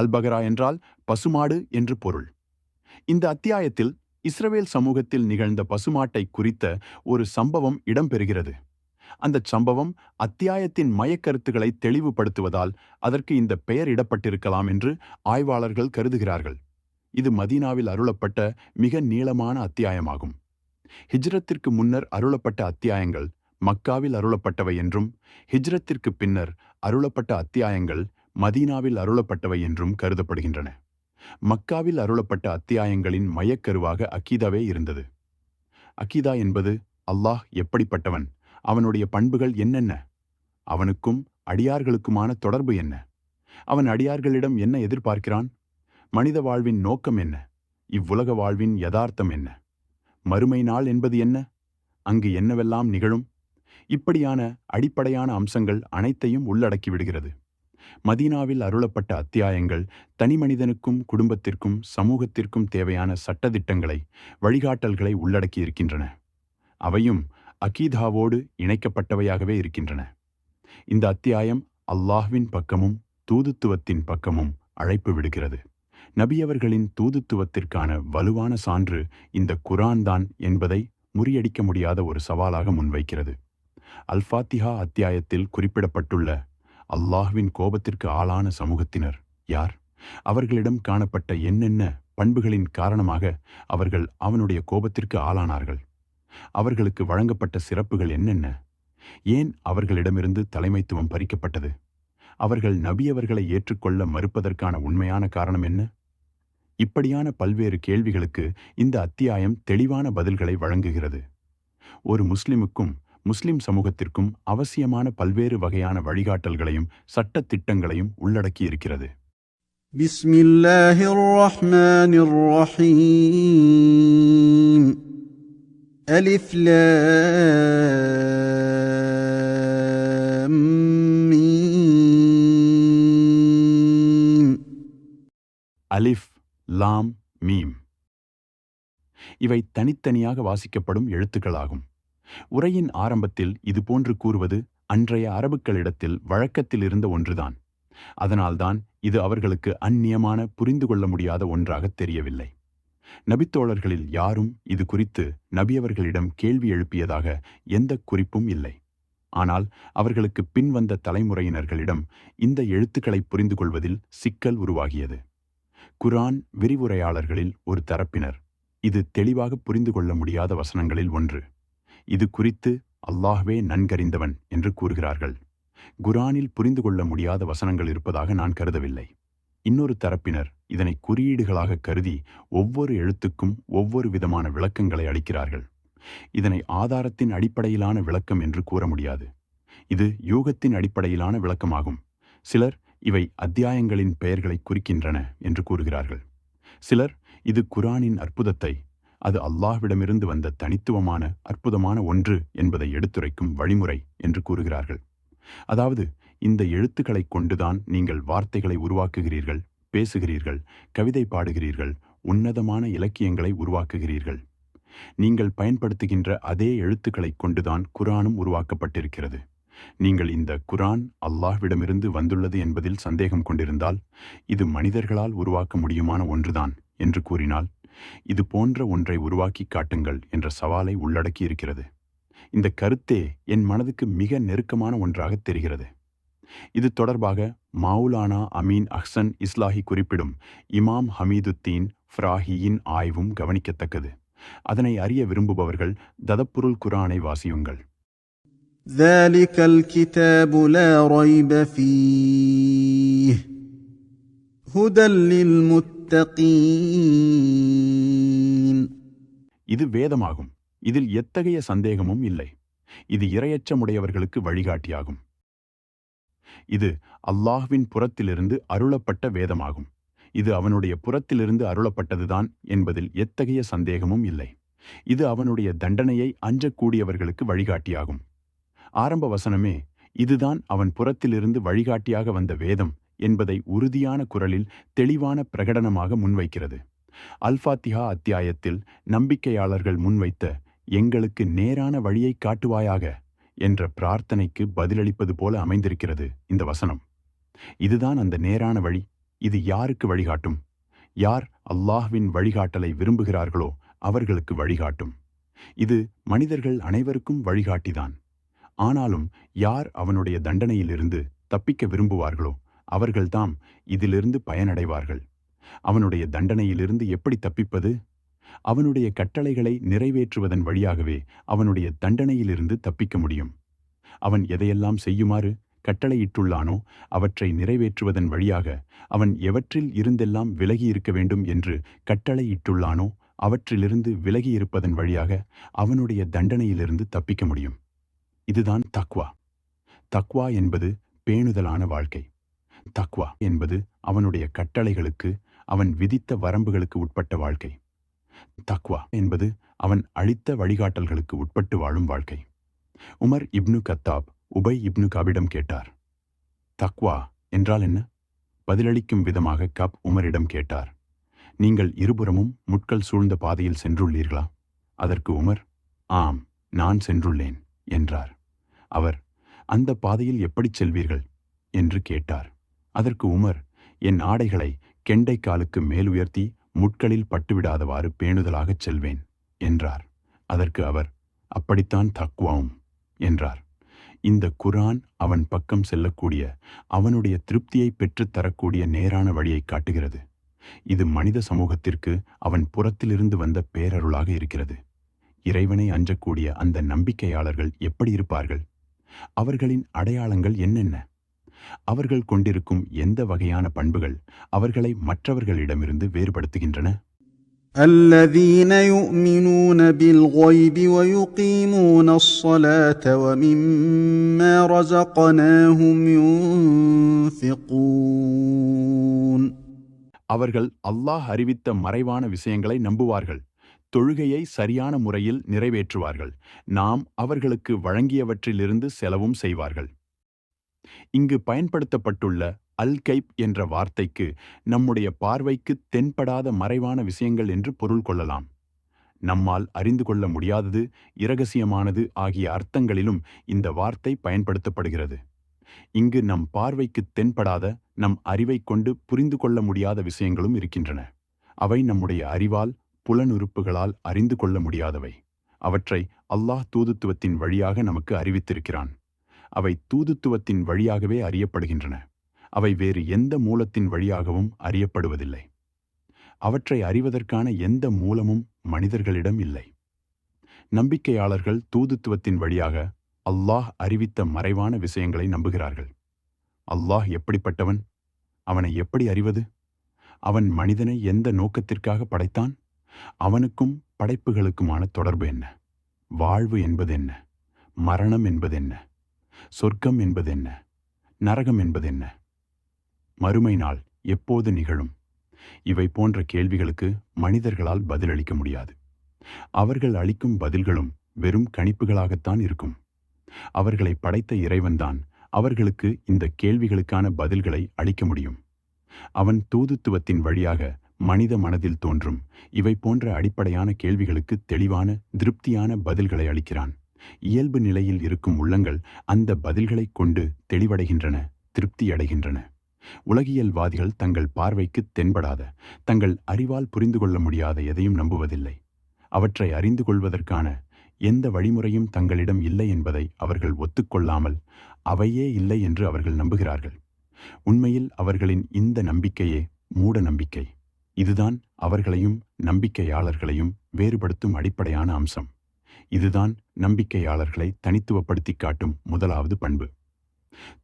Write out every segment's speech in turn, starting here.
அல்பகரா என்றால் பசுமாடு என்று பொருள். இந்த அத்தியாயத்தில் இஸ்ரவேல் சமூகத்தில் நிகழ்ந்த பசுமாட்டை குறித்த ஒரு சம்பவம் இடம்பெறுகிறது. அந்தச் சம்பவம் அத்தியாயத்தின் மயக்கருத்துக்களை தெளிவுபடுத்துவதால் அதற்கு இந்த பெயர் இடப்பட்டிருக்கலாம் என்று ஆய்வாளர்கள் கருதுகிறார்கள். இது மதீனாவில் அருளப்பட்ட மிக நீளமான அத்தியாயமாகும். ஹிஜ்ரத்திற்கு முன்னர் அருளப்பட்ட அத்தியாயங்கள் மக்காவில் அருளப்பட்டவை என்றும் ஹிஜ்ரத்திற்கு பின்னர் அருளப்பட்ட அத்தியாயங்கள் மதீனாவில் அருளப்பட்டவை என்றும் கருதப்படுகின்றன. மக்காவில் அருளப்பட்ட அத்தியாயங்களின் மையக்கருவாக அக்கீதாவே இருந்தது. அக்கீதா என்பது அல்லாஹ் எப்படிப்பட்டவன்? அவனுடைய பண்புகள் என்னென்ன? அவனுக்கும் அடியார்களுக்குமான தொடர்பு என்ன? அவன் அடியார்களிடம் என்ன எதிர்பார்க்கிறான்? மனித வாழ்வின் நோக்கம் என்ன? இவ்வுலக வாழ்வின் யதார்த்தம் என்ன? மறுமை நாள் என்பது என்ன? அங்கு என்னவெல்லாம் நிகழும்? இப்படியான அடிப்படையான அம்சங்கள் அனைத்தையும் உள்ளடக்கிவிடுகிறது மதீனாவில் அருளப்பட்ட அத்தியாயங்கள் தனிமனிதனுக்கும் குடும்பத்திற்கும் சமூகத்திற்கும் தேவையான சட்டதிட்டங்களை வழிகாட்டல்களை உள்ளடக்கியிருக்கின்றன அவையும் அகீதாவோடு இணைக்கப்பட்டவையாகவே இருக்கின்றன. இந்த அத்தியாயம் அல்லாஹ்வின் பக்கமும் தூதுத்துவத்தின் பக்கமும் அழைப்பு விடுகிறது. நபியவர்களின் தூதுத்துவத்திற்கான வலுவான சான்று இந்த குரான் தான் என்பதை முறியடிக்க முடியாத ஒரு சவாலாக முன்வைக்கிறது. அல்ஃபாத்திஹா அத்தியாயத்தில் குறிப்பிடப்பட்டுள்ள அல்லாஹ்வின் கோபத்திற்கு ஆளான சமூகத்தினர். யார்? அவர்களிடம் காணப்பட்ட என்னென்ன பண்புகளின் காரணமாக அவர்கள் அவனுடைய கோபத்திற்கு ஆளானார்கள்? அவர்களுக்கு வழங்கப்பட்ட சிறப்புகள் என்னென்ன? ஏன் அவர்களிடமிருந்து தலைமைத்துவம் பறிக்கப்பட்டது? அவர்கள் நபியவர்களை ஏற்றுக்கொள்ள மறுப்பதற்கான உண்மையான காரணம் என்ன? இப்படியான பல்வேறு கேள்விகளுக்கு இந்த அத்தியாயம் தெளிவான பதில்களை வழங்குகிறது. ஒரு முஸ்லிமுக்கும் முஸ்லிம் சமூகத்திற்கும் அவசியமான பல்வேறு வகையான வழிகாட்டல்களையும் சட்ட திட்டங்களையும் உள்ளடக்கி இருக்கிறது அலிஃப் லாம் மீம். இவை தனித்தனியாக வாசிக்கப்படும் எழுத்துக்களாகும். உரையின் ஆரம்பத்தில் இதுபோன்று கூறுவது அன்றைய அரபுக்களிடத்தில் வழக்கத்தில் இருந்த ஒன்றுதான். அதனால்தான் இது அவர்களுக்கு அந்நியமான புரிந்து கொள்ள முடியாத ஒன்றாகத் தெரியவில்லை. நபித்தோழர்களில் யாரும் இது குறித்து நபியவர்களிடம் கேள்வி எழுப்பியதாக எந்த குறிப்பும் இல்லை. ஆனால் அவர்களுக்கு பின்வந்த தலைமுறையினர்களிடம் இந்த எழுத்துக்களை புரிந்து கொள்வதில் சிக்கல் உருவாகியது. குரான் விரிவுரையாளர்களில் ஒரு தரப்பினர். இது தெளிவாக புரிந்து கொள்ள முடியாத வசனங்களில் ஒன்று. இது குறித்து அல்லாஹ்வே நன்கறிந்தவன் என்று கூறுகிறார்கள். குரானில் புரிந்து கொள்ள முடியாத வசனங்கள் இருப்பதாக நான் கருதவில்லை. இன்னொரு தரப்பினர் இதனை குறியீடுகளாக கருதி ஒவ்வொரு எழுத்துக்கும் ஒவ்வொரு விதமான விளக்கங்களை அளிக்கிறார்கள். இதனை ஆதாரத்தின் அடிப்படையிலான விளக்கம் என்று கூற முடியாது. இது யூகத்தின் அடிப்படையிலான விளக்கமாகும். சிலர் இவை அத்தியாயங்களின் பெயர்களை குறிக்கின்றன என்று கூறுகிறார்கள். சிலர் இது குரானின் அற்புதத்தை அது அல்லாஹ்விடமிருந்து வந்த தனித்துவமான அற்புதமான ஒன்று என்பதை எடுத்துரைக்கும் வழிமுறை என்று கூறுகிறார்கள். அதாவது இந்த எழுத்துக்களைக் கொண்டுதான் நீங்கள் வார்த்தைகளை உருவாக்குகிறீர்கள் பேசுகிறீர்கள் கவிதை பாடுகிறீர்கள் உன்னதமான இலக்கியங்களை உருவாக்குகிறீர்கள். நீங்கள் பயன்படுத்துகின்ற அதே எழுத்துக்களைக் கொண்டுதான் குரானும் உருவாக்கப்பட்டிருக்கிறது. நீங்கள் இந்த குரான் அல்லாஹ்விடமிருந்து வந்துள்ளது என்பதில் சந்தேகம் கொண்டிருந்தால் இது மனிதர்களால் உருவாக்க முடியுமான ஒன்றுதான் என்று கூறினால் இது போன்ற ஒன்றை உருவாக்கி காட்டுங்கள் என்ற சவாலை உள்ளடக்கி இருக்கிறது இந்த கருத்தே என் மனதுக்கு மிக நெருக்கமான ஒன்றாக தெரிகிறது இது தொடர்பாக மௌலானா அமீன் அஹ்சன் இஸ்லாஹி குறிப்பிடும் இமாம் ஹமீதுத்தீன் ஃப்ராஹியின் ஆய்வும் கவனிக்கத்தக்கது அதனை அறிய விரும்புபவர்கள் ததப்புருள் குரானை வாசியுங்கள் ذلك الكتاب لا ريب فيه هدى للمتقين இது வேதமாகும் இதில் எத்தகைய சந்தேகமும் இல்லை இது இரையச்சமுடையவர்களுக்கு வழிகாட்டியாகும் இது அல்லாஹ்வின் புறத்திலிருந்து அருளப்பட்ட வேதமாகும் இது அவனுடைய புறத்திலிருந்து அருளப்பட்டதுதான் என்பதில் எத்தகைய சந்தேகமும் இல்லை இது அவனுடைய தண்டனையை அஞ்சக்கூடியவர்களுக்கு வழிகாட்டியாகும் ஆரம்ப வசனமே இதுதான் அவன் புறத்திலிருந்து வழிகாட்டியாக வந்த வேதம் என்பதை உறுதியான குரலில் தெளிவான பிரகடனமாக முன்வைக்கிறது. அல்ஃபாத்திஹா அத்தியாயத்தில் நம்பிக்கையாளர்கள் முன்வைத்த எங்களுக்கு நேரான வழியை காட்டுவாயாக என்ற பிரார்த்தனைக்கு பதிலளிப்பது போல அமைந்திருக்கிறது இந்த வசனம். இதுதான் அந்த நேரான வழி. இது யாருக்கு வழிகாட்டும்? யார் அல்லாஹ்வின் வழிகாட்டலை விரும்புகிறார்களோ அவர்களுக்கு வழிகாட்டும். இது மனிதர்கள் அனைவருக்கும் வழிகாட்டிதான். ஆனாலும் யார் அவனுடைய தண்டனையிலிருந்து தப்பிக்க விரும்புவார்களோ அவர்கள்தாம் இதிலிருந்து பயனடைவார்கள். அவனுடைய தண்டனையிலிருந்து எப்படி தப்பிப்பது? அவனுடைய கட்டளைகளை நிறைவேற்றுவதன் வழியாகவே அவனுடைய தண்டனையிலிருந்து தப்பிக்க முடியும். அவன் எதையெல்லாம் செய்யுமாறு கட்டளையிட்டுள்ளானோ அவற்றை நிறைவேற்றுவதன் வழியாக அவன் எவற்றில் இருந்தெல்லாம் விலகியிருக்க வேண்டும் என்று கட்டளையிட்டுள்ளானோ அவற்றிலிருந்து விலகியிருப்பதன் வழியாக அவனுடைய தண்டனையிலிருந்து தப்பிக்க முடியும். இதுதான் தக்வா. தக்வா என்பது பேணுதலான வாழ்க்கை. தக்வா என்பது அவனுடைய கட்டளைகளுக்கு அவன் விதித்த வரம்புகளுக்கு உட்பட்ட வாழ்க்கை. தக்வா என்பது அவன் அளித்த வழிகாட்டல்களுக்கு உட்பட்டு வாழும் வாழ்க்கை. Umar ibn Khattab Ubayy ibn காபிடம் கேட்டார். தக்வா என்றால் என்ன? பதிலளிக்கும் விதமாக கப் உமரிடம் கேட்டார். நீங்கள் இருபுறமும் முட்கள் சூழ்ந்த பாதையில் சென்றுள்ளீர்களா? அதற்கு உமர் ஆம் நான் சென்றுள்ளேன் என்றார். அவர் அந்த பாதையில் எப்படிச் செல்வீர்கள்? என்று கேட்டார். அதற்கு உமர் என் ஆடைகளை கெண்டைக்காலுக்கு மேலுயர்த்தி முட்களில் பட்டுவிடாதவாறு பேணுதலாகச் செல்வேன் என்றார். அதற்கு அவர் அப்படித்தான் தக்குவாவும் என்றார். இந்த குரான் அவன் பக்கம் செல்லக்கூடிய அவனுடைய திருப்தியை பெற்றுத் தரக்கூடிய நேரான வழியை காட்டுகிறது. இது மனித சமூகத்திற்கு அவன் புறத்திலிருந்து வந்த பேரருளாக இருக்கிறது. இறைவனை அஞ்சக்கூடிய அந்த நம்பிக்கையாளர்கள் எப்படி இருப்பார்கள்? அவர்களின் அடையாளங்கள் என்னென்ன? அவர்கள் கொண்டிருக்கும் எந்த வகையான பண்புகள் அவர்களை மற்றவர்களிடமிருந்து வேறுபடுத்துகின்றன? الذين يؤمنون بالغيب ويقيمون الصلاة ومما رزقناهم ينفقون. அவர்கள் அல்லாஹ் அறிவித்த மறைவான விஷயங்களை நம்புவார்கள். தொழுகையை சரியான முறையில் நிறைவேற்றுவார்கள். நாம் அவர்களுக்கு வழங்கியவற்றிலிருந்து செலவும் செய்வார்கள். இங்கு பயன்படுத்தப்பட்டுள்ள அல் கைப் என்ற வார்த்தைக்கு நம்முடைய பார்வைக்கு தென்படாத மறைவான விஷயங்கள் என்று பொருள் கொள்ளலாம். நம்மால் அறிந்து கொள்ள முடியாதது இரகசியமானது ஆகிய அர்த்தங்களிலும் இந்த வார்த்தை பயன்படுத்தப்படுகிறது. இங்கு நம் பார்வைக்கு தென்படாத நம் அறிவைக் கொண்டு புரிந்து கொள்ள முடியாத விஷயங்களும் இருக்கின்றன. அவை நம்முடைய அறிவால் புலனுறுப்புகளால் அறிந்து கொள்ள முடியாதவை. அவற்றை அல்லாஹ் தூதுத்துவத்தின் வழியாக நமக்கு அறிவித்திருக்கிறான். அவை தூதுத்துவத்தின் வழியாகவே அறியப்படுகின்றன. அவை வேறு எந்த மூலத்தின் வழியாகவும் அறியப்படுவதில்லை. அவற்றை அறிவதற்கான எந்த மூலமும் மனிதர்களிடம் இல்லை. நம்பிக்கையாளர்கள் தூதுத்துவத்தின் வழியாக அல்லாஹ் அறிவித்த மறைவான விஷயங்களை நம்புகிறார்கள். அல்லாஹ் எப்படிப்பட்டவன்? அவனை எப்படி அறிவது? அவன் மனிதனை எந்த நோக்கத்திற்காக படைத்தான்? அவனுக்கும் படைப்புகளுக்குமான தொடர்பு என்ன? வாழ்வு என்பது என்ன? மரணம் என்பது என்ன? சொர்க்கம் என்பது என்ன நரகம் என்பது என்ன மறுமை நாள் எப்போது நிகழும்? இவை போன்ற கேள்விகளுக்கு மனிதர்களால் பதிலளிக்க முடியாது. அவர்கள் அளிக்கும் பதில்களும் வெறும் கணிப்புகளாகத்தான் இருக்கும். அவர்களை படைத்த இறைவன்தான் அவர்களுக்கு இந்த கேள்விகளுக்கான பதில்களை அளிக்க முடியும். அவன் தூதுத்துவத்தின் வழியாக மனித மனதில் தோன்றும். இவை போன்ற அடிப்படையான கேள்விகளுக்கு தெளிவான திருப்தியான பதில்களை அளிக்கிறான். இயல்பு நிலையில் இருக்கும் உள்ளங்கள் அந்த பதில்களைக் கொண்டு தெளிவடைகின்றன திருப்தியடைகின்றன உலகியல்வாதிகள் தங்கள் பார்வைக்கு தென்படாத தங்கள் அறிவால் புரிந்து கொள்ள முடியாத எதையும் நம்புவதில்லை. அவற்றை அறிந்து கொள்வதற்கான எந்த வழிமுறையும் தங்களிடம் இல்லை என்பதை அவர்கள் ஒத்துக்கொள்ளாமல் அவையே இல்லை என்று அவர்கள் நம்புகிறார்கள். உண்மையில் அவர்களின் இந்த நம்பிக்கையே மூட நம்பிக்கை. இதுதான் அவர்களையும் நம்பிக்கையாளர்களையும் வேறுபடுத்தும் அடிப்படையான அம்சம். இதுதான் நம்பிக்கையாளர்களை தனித்துவப்படுத்திக் காட்டும் முதலாவது பண்பு.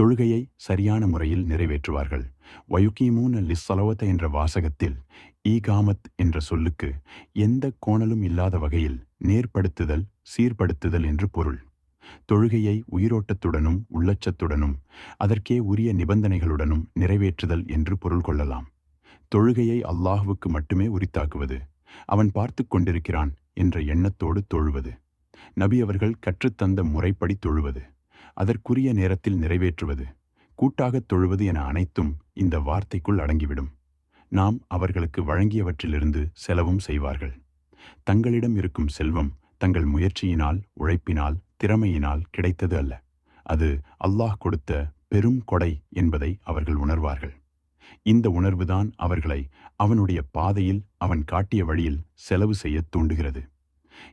தொழுகையை சரியான முறையில் நிறைவேற்றுவார்கள். வயுக்கீமூன லிஸ்ஸலவத்த என்ற வாசகத்தில் ஈகாமத் என்ற சொல்லுக்கு எந்த கோணலும் இல்லாத வகையில் நேர்படுத்துதல் சீர்படுத்துதல் என்று பொருள். தொழுகையை உயிரோட்டத்துடனும் உள்ளச்சத்துடனும் அதற்கே உரிய நிபந்தனைகளுடனும் நிறைவேற்றுதல் என்று பொருள் கொள்ளலாம். தொழுகையை அல்லாஹுவுக்கு மட்டுமே உரித்தாக்குவது அவன் பார்த்து கொண்டிருக்கிறான் என்ற எண்ணத்தோடு தொழுவது. நபி அவர்கள் கற்றுத்தந்த முறைப்படி தொழுவது அதற்குரிய நேரத்தில் நிறைவேற்றுவது கூட்டாகத் தொழுவது என அனைத்தும் இந்த வார்த்தைக்குள் அடங்கிவிடும். நாம் அவர்களுக்கு வழங்கியவற்றிலிருந்து செலவும் செய்வார்கள். தங்களிடம் இருக்கும் செல்வம் தங்கள் முயற்சியினால் உழைப்பினால் திறமையினால் கிடைத்தது அல்ல. அது அல்லாஹ் கொடுத்த பெரும் கொடை என்பதை அவர்கள் உணர்வார்கள். இந்த உணர்வுதான் அவர்களை அவனுடைய பாதையில் அவன் காட்டிய வழியில் செலவு செய்யத் தூண்டுகிறது.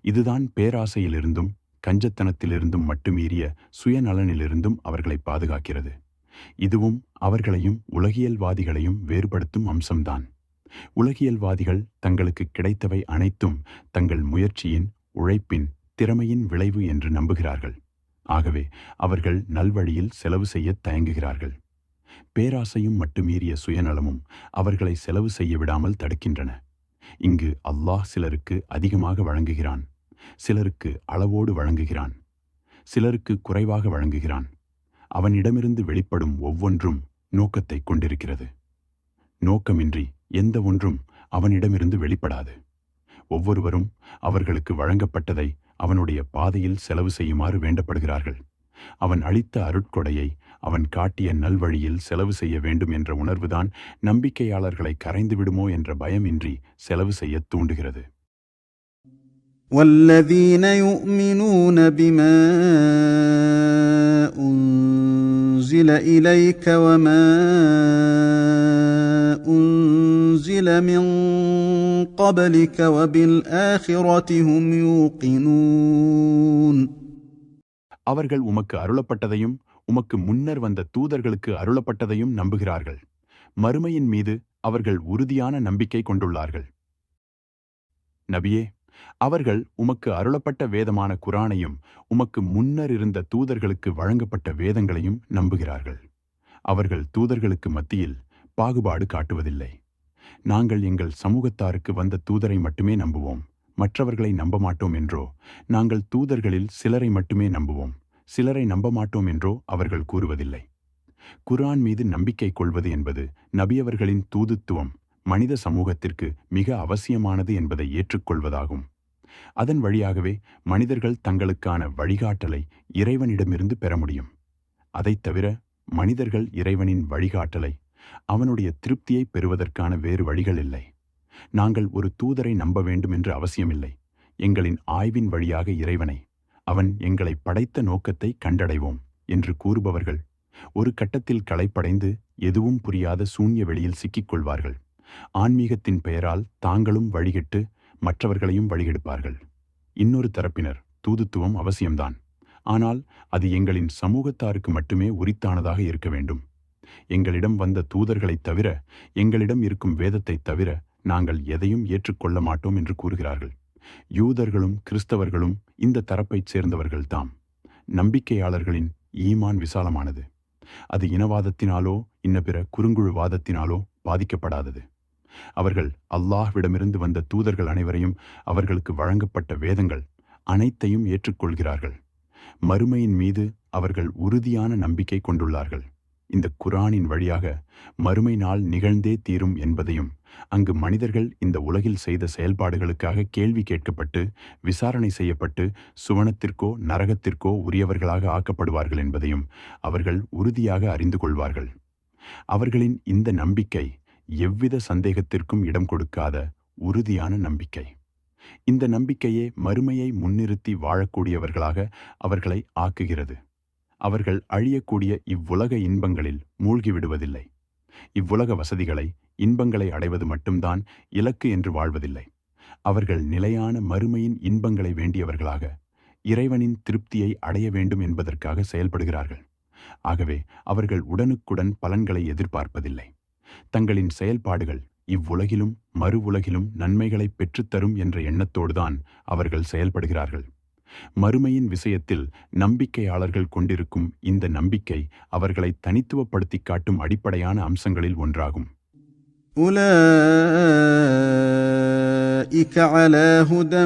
இதுதான் பேராசையிலிருந்தும் கஞ்சத்தனத்திலிருந்தும் மட்டுமீறிய சுயநலனிலிருந்தும் அவர்களை பாதுகாக்கிறது. இதுவும் அவர்களையும் உலகியல்வாதிகளையும் வேறுபடுத்தும் அம்சம்தான். உலகியல்வாதிகள் தங்களுக்கு கிடைத்தவை அனைத்தும் தங்கள் முயற்சியின் உழைப்பின் திறமையின் விளைவு என்று நம்புகிறார்கள். ஆகவே அவர்கள் நல்வழியில் செலவு செய்யத் தயங்குகிறார்கள். பேராசையும் மட்டுமீறிய சுயநலமும் அவர்களை செலவு செய்ய விடாமல் தடுக்கின்றன. இங்கு அல்லாஹ் சிலருக்கு அதிகமாக வழங்குகிறான். சிலருக்கு அளவோடு வழங்குகிறான். சிலருக்கு குறைவாக வழங்குகிறான். அவனிடமிருந்து வெளிப்படும் ஒவ்வொன்றும் நோக்கத்தை கொண்டிருக்கிறது. நோக்கமின்றி எந்த ஒன்றும் அவனிடமிருந்து வெளிப்படாது. ஒவ்வொருவரும் அவர்களுக்கு வழங்கப்பட்டதை அவனுடைய பாதையில் செலவு செய்யுமாறு வேண்டப்படுகிறார்கள். அவன் அளித்த அருட்கொடையை அவன் காட்டிய நல்வழியில் செலவு செய்ய வேண்டும் என்ற உணர்வுதான் நம்பிக்கையாளர்களை கரைந்து விடுமோ என்ற பயமின்றி செலவு செய்யத் தூண்டுகிறது والذين يؤمنون بما انزل اليك وما انزل من قبلك وبالاخره هم يوقنون அவர்கள் உமக்கு அருளப்பட்டதையும் உமக்கு முன்னர் வந்த தூதர்களுக்கு அருளப்பட்டதையும் நம்புகிறார்கள். மறுமையின் மீது அவர்கள் உறுதியான நம்பிக்கை கொண்டுள்ளார்கள். நபியே அவர்கள் உமக்கு அருளப்பட்ட வேதமான குரானையும் உமக்கு முன்னர் இருந்த தூதர்களுக்கு வழங்கப்பட்ட வேதங்களையும் நம்புகிறார்கள். அவர்கள் தூதர்களுக்கு மத்தியில் பாகுபாடு காட்டுவதில்லை. நாங்கள் எங்கள் சமூகத்தாருக்கு வந்த தூதரை மட்டுமே நம்புவோம். மற்றவர்களை நம்ப மாட்டோம் என்றோ நாங்கள் தூதர்களில் சிலரை மட்டுமே நம்புவோம். சிலரை நம்ப மாட்டோம் என்றோ அவர்கள் கூறுவதில்லை. குர்ஆன் மீது நம்பிக்கை கொள்வது என்பது நபியவர்களின் தூதுத்துவம் மனித சமூகத்திற்கு மிக அவசியமானது என்பதை ஏற்றுக்கொள்வதாகும். அதன் வழியாகவே மனிதர்கள் தங்களுக்கான வழிகாட்டலை இறைவனிடமிருந்து பெற முடியும். அதைத் தவிர மனிதர்கள் இறைவனின் வழிகாட்டலை அவனுடைய திருப்தியை பெறுவதற்கான வேறு வழிகள் இல்லை. நாங்கள் ஒரு தூதரை நம்ப வேண்டும் என்று அவசியமில்லை. எங்களின் ஆய்வின் வழியாக இறைவனை அவன் எங்களை படைத்த நோக்கத்தை கண்டடைவோம் என்று கூறுபவர்கள் ஒரு கட்டத்தில் களைப்படைந்து எதுவும் புரியாத சூன்ய வெளியில் சிக்கிக் கொள்வார்கள் ஆன்மீகத்தின் பெயரால் தாங்களும் வழிகிட்டு மற்றவர்களையும் வழிகெடுப்பார்கள். இன்னொரு தரப்பினர் தூதுத்துவம் அவசியம்தான். ஆனால் அது எங்களின் சமூகத்தாருக்கு மட்டுமே உரித்தானதாக இருக்க வேண்டும். எங்களிடம் வந்த தூதர்களைத் தவிர எங்களிடம் இருக்கும் வேதத்தைத் தவிர நாங்கள் எதையும் ஏற்றுக்கொள்ள மாட்டோம் என்று கூறுகிறார்கள். யூதர்களும் கிறிஸ்தவர்களும் இந்த தரப்பைச் சேர்ந்தவர்கள்தாம். நம்பிக்கையாளர்களின் ஈமான் விசாலமானது. அது இனவாதத்தினாலோ இன்ன பிற குறுங்குழுவாதத்தினாலோ பாதிக்கப்படாதது. அவர்கள் அல்லாஹ்விடமிருந்து வந்த தூதர்கள் அனைவரையும் அவர்களுக்கு வழங்கப்பட்ட வேதங்கள் அனைத்தையும் ஏற்றுக்கொள்கிறார்கள். மறுமையின் மீது அவர்கள் உறுதியான நம்பிக்கை கொண்டுள்ளார்கள். இந்த குரானின் வழியாக மறுமை நாள் நிகழ்ந்தே தீரும் என்பதையும் அங்கு மனிதர்கள் இந்த உலகில் செய்த செயல்பாடுகளுக்காக கேள்வி கேட்கப்பட்டு விசாரணை செய்யப்பட்டு சுவனத்திற்கோ நரகத்திற்கோ உரியவர்களாக ஆக்கப்படுவார்கள் என்பதையும் அவர்கள் உறுதியாக அறிந்து கொள்வார்கள். அவர்களின் இந்த நம்பிக்கை எவ்வித சந்தேகத்திற்கும் இடம் கொடுக்காத உறுதியான நம்பிக்கை. இந்த நம்பிக்கையே மறுமையை முன்னிறுத்தி வாழக்கூடியவர்களாக அவர்களை ஆக்குகிறது. அவர்கள் அழியக்கூடிய இவ்வுலக இன்பங்களில் மூழ்கிவிடுவதில்லை. இவ்வுலக வசதிகளை இன்பங்களை அடைவது மட்டும்தான் இலக்கு என்று வாழ்வதில்லை. அவர்கள் நிலையான மறுமையின் இன்பங்களை வேண்டியவர்களாக இறைவனின் திருப்தியை அடைய வேண்டும் என்பதற்காக செயல்படுகிறார்கள். ஆகவே அவர்கள் உடனுக்குடன் பலன்களை எதிர்பார்ப்பதில்லை. தங்களின் செயல்பாடுகள் இவ்வுலகிலும் மறு உலகிலும் நன்மைகளை பெற்றுத்தரும் என்ற எண்ணத்தோடுதான் அவர்கள் செயல்படுகிறார்கள். மறுமையின் விஷயத்தில் நம்பிக்கையாளர்கள் கொண்டிருக்கும் இந்த நம்பிக்கை அவர்களை தனித்துவப்படுத்திக் காட்டும் அடிப்படையான அம்சங்களில் ஒன்றாகும் أولئك على هدى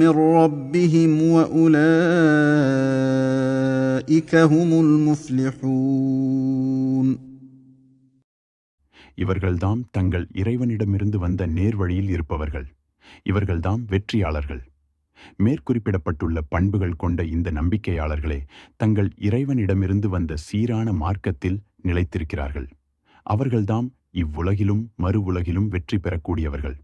من ربهم وأولئك هم المفلحون இவர்கள்தாம் தங்கள் இறைவனிடமிருந்து வந்த நேர்வழியில் இருப்பவர்கள் இவர்கள்தாம் வெற்றியாளர்கள் மேற்குறிப்பிடப்பட்டுள்ள பண்புகள் கொண்ட இந்த நம்பிக்கையாளர்களே தங்கள் இறைவனிடமிருந்து வந்த சீரான மார்க்கத்தில் நிலைத்திருக்கிறார்கள். அவர்கள்தாம் இவ்வுலகிலும் மறு உலகிலும் வெற்றி பெறக்கூடியவர்கள்.